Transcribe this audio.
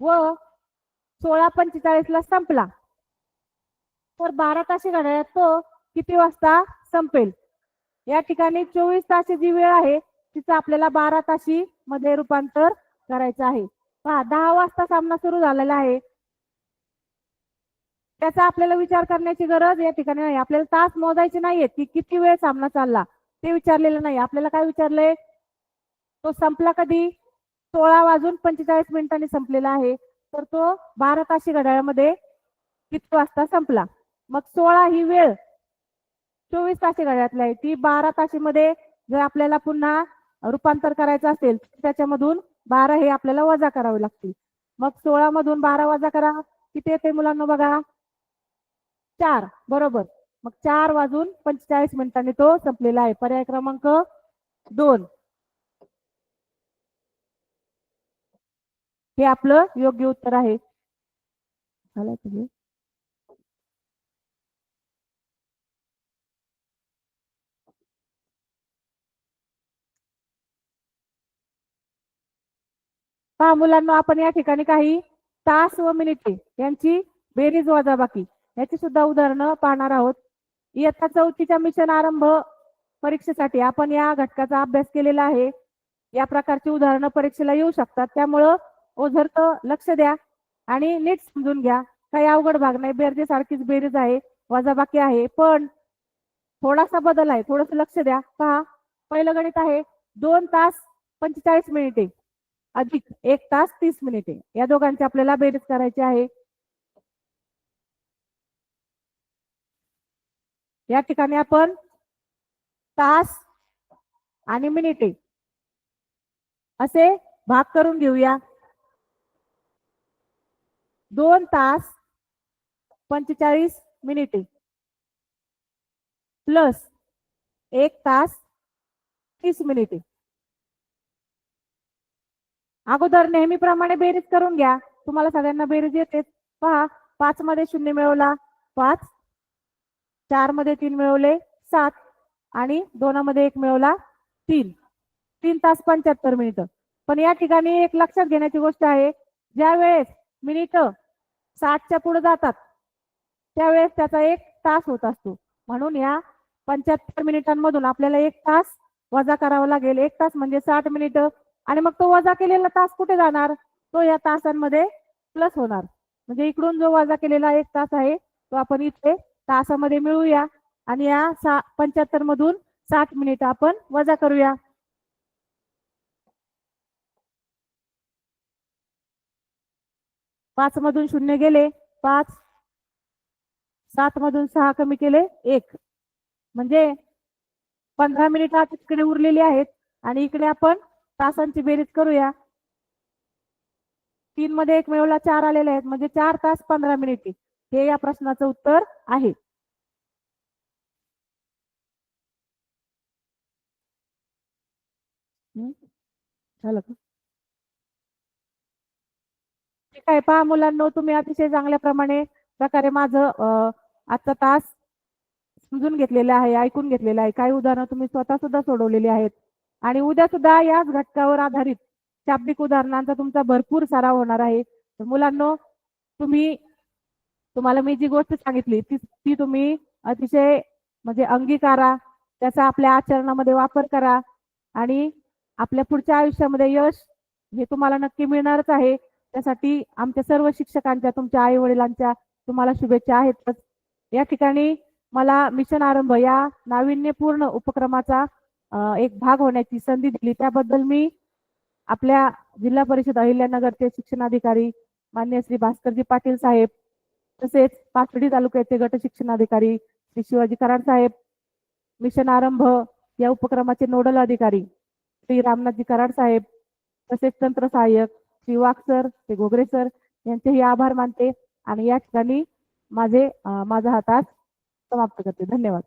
व सोळा पंचेचाळीस ला संपला. तर बारा ताशी घड्याळात तो किती वाजता संपेल? या ठिकाणी चोवीस ताशी जी वेळ आहे तिचं आपल्याला बारा ताशी मध्ये रूपांतर करायचं आहे. पहा दहा वाजता सामना सुरू झालेला आहे. त्याचा आपल्याला विचार करण्याची गरज या ठिकाणी नाही. आपल्याला तास मोजायचे नाहीये की किती वेळ सामना चालला ते विचारलेलं नाही. आपल्याला काय विचारलंय? तो संपला कधी? सोळा वाजून पंचेचाळीस मिनिटांनी संपलेला आहे. तर तो बारा ताशी घड्याळामध्ये किती वाजता संपला. मग सोळा ही वेळ चोवीस ताशी घड्याळातली आहे. ती बारा ताशीमध्ये जर आपल्याला पुन्हा रूपांतर करायचं असेल त्याच्यामधून बारा हे आपल्याला वजा करावे लागतील. मग सोळा मधून बारा वजा करा. किती येते मुलांना बघा? चार. बरोबर. मग चार वाजून पंचेचाळीस मिनिटांनी तो संपलेला आहे. पर्याय क्रमांक दोन. हे आपलं योग्य उत्तर आहे. हा? तुम्ही पहा मुलांना आपण या ठिकाणी काही तास व मिनिटे यांची बेरीज वजाबाकी. याची सुद्धा उदाहरणं पाहणार आहोत. इयत्ता चौथीच्या मिशन आरंभ परीक्षेसाठी आपण या घटकाचा अभ्यास केलेला आहे. या प्रकारची उदाहरणं परीक्षेला येऊ शकतात. त्यामुळं ओझरतं लक्ष द्या. आणि नीट समजून घ्या. काही अवघड भाग नाही. बेरजे सारखीच बेरीज आहे. वजाबाकी आहे. पण थोडासा बदल आहे. थोडस लक्ष द्या. पहा. पहिलं गणित आहे. दोन तास पंचेचाळीस मिनिटे. अधिक एक तास तीस मिनिटे. या दोघांची आपल्याला बेरीज करायची आहे. या ठिकाणी आपण तास आणि मिनिटे असे भाग करून घेऊया. दोन तास पंचेचाळीस मिनिटे. प्लस एक तास तीस मिनिटे. अगोदर नेहमीप्रमाणे बेरीज करून घ्या. तुम्हाला सगळ्यांना बेरीज येते पहा पाच मध्ये शून्य मिळवला पाच चारमध्ये तीन मिळवले सात आणि दोनामध्ये एक मिळवला तीन. तीन तास पंच्याहत्तर मिनिटं. पण या ठिकाणी एक लक्षात घेण्याची गोष्ट आहे. ज्या वेळेस मिनिट साठच्या पुढे जातात. त्यावेळेस त्याचा एक तास होत असतो. म्हणून या पंच्याहत्तर मिनिटांमधून आपल्याला एक तास वजा करावा लागेल. एक तास म्हणजे साठ मिनिट. आणि मग तो वजा केलेला तास कुठे जाणार? तो या तासांमध्ये प्लस होणार. म्हणजे इकडून जो वजा केलेला एक तास आहे तो आपण इथे तासामध्ये मिळवूया आणि या सा पंच्याहत्तर मधून साठ मिनिट आपण वजा करूया. पाच मधून शून्य गेले पाच सात मधून सहा कमी केले एक. म्हणजे पंधरा मिनिट आता तिकडे उरलेली आहेत आणि इकडे आपण तासांची बेरीज करूया. तीन मध्ये एक मिळवला चार आलेले आहेत म्हणजे चार तास पंधरा मिनिटे. हे या प्रश्नाचं उत्तर आहे. हम्म? झालं का? ठीक आहे. पहा मुलांनो तुम्ही अतिशय चांगल्या प्रमाणे प्रकारे माझं आजचा तास समजून घेतलेला आहे ऐकून घेतलेला आहे. काही उदाहरणं तुम्ही स्वतः सुद्धा सोडवलेली आहेत. आणि उद्या सुद्धा याच घटकावर आधारित शाब्दिक उदाहरणांचा तुमचा भरपूर सराव होणार आहे. तर मुलांनो तुम्ही तुम्हाला मी जी गोष्ट सांगितली ती ती तुम्ही अतिशय म्हणजे अंगीकारा त्याचा आपल्या आचरणामध्ये वापर करा आणि आपल्या पुढच्या आयुष्यामध्ये यश हे तुम्हाला नक्की मिळणारच आहे. त्यासाठी आमच्या सर्व शिक्षकांच्या तुमच्या आई वडिलांच्या तुम्हाला शुभेच्छा आहेतच. या ठिकाणी मला मिशन आरंभ या नाविन्यपूर्ण उपक्रमाचा एक भाग होण्याची संधी दिली. त्याबद्दल मी आपल्या जिल्हा परिषद अहिल्यानगरचे शिक्षणाधिकारी मान्य श्री भास्करजी पाटील साहेब तसेच पाथर्डी तालुक्याचे गट शिक्षणाधिकारी श्री शिवाजी कराड साहेब मिशन आरंभ या उपक्रमाचे नोडल अधिकारी श्री रामनाथजी कराड साहेब तसेच तंत्र सहाय्यक श्री वाघ सर ते घोगरे सर यांचेही आभार मानते. आणि या ठिकाणी माझे माझा हा तास समाप्त करते. धन्यवाद.